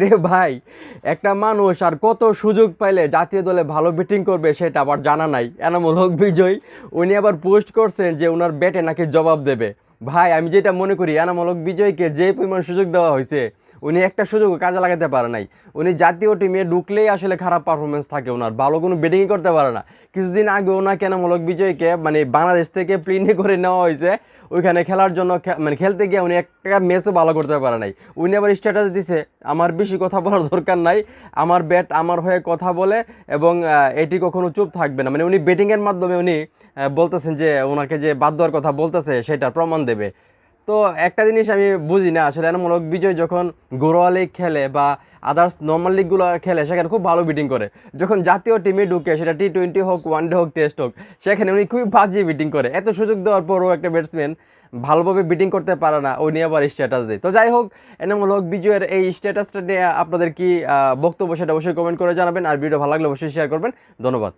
রে ভাই, একটা মানুষ আর কত সুযোগ পাইলে জাতীয় দলে ভালো ব্যাটিং করবে সেটা আবার জানা নাই। এনামূল হক বিজয়, উনি আবার পোস্ট করছেন যে ওনার ব্যাটে নাকি জবাব দেবে। ভাই, আমি যেটা মনে করি, এনামূল হক বিজয়কে যে পরিমাণ সুযোগ দেওয়া হয়েছে, উনি একটা সুযোগ কাজে লাগাতে পারে নাই। উনি জাতীয় টিমে ঢুকলেই আসলে খারাপ পারফরমেন্স থাকে ওনার ভালো কোনো ব্যাটিংই করতে পারে না। কিছুদিন আগে ওনাকে এনামূলক বিজয়কে মানে বাংলাদেশ থেকে প্লেনে করে নেওয়া হয়েছে, ওইখানে খেলার জন্য মানে খেলতে গিয়ে উনি একটা ম্যাচও ভালো করতে পারে নাই। উনি আবার স্ট্যাটাস দিছে। আমার বেশি কথা বলার দরকার নাই। আমার ব্যাট আমার হয়ে কথা বলে এবং এটি কখনো চুপ থাকবে না। মানে উনি ব্যাটিংয়ের মাধ্যমে উনি বলতেছেন যে, ওনাকে যে বাদ দেওয়ার কথা বলতেছে, সেটার প্রমাণ দেবে। তো একটা জিনিস আমি বুঝি না, আসলে এনামূলক বিজয় যখন ঘরোয়া লিগ খেলে বা আদার্স নর্মাল লিগগুলো খেলে, সেখানে খুব ভালো বিটিং করে। যখন জাতীয় টিমে ঢুকে, সেটা টি টোয়েন্টি হোক ওয়ান ডে হোক টেস্ট হোক, সেখানে উনি খুবই বাজে বিটিং করে। এত সুযোগ দেওয়ার পরও একটা ব্যাটসম্যান ভালোভাবে বিটিং করতে পারে না, ওই নিয়ে আবার স্ট্যাটাস দেয়। তো যাই হোক এনামূল হক বিজয়ের এই স্ট্যাটাসটা নিয়ে আপনাদের কি বক্তব্য সেটা অবশ্যই কমেন্ট করে জানাবেন, আর ভিডিও ভালো লাগলে অবশ্যই শেয়ার করবেন। ধন্যবাদ।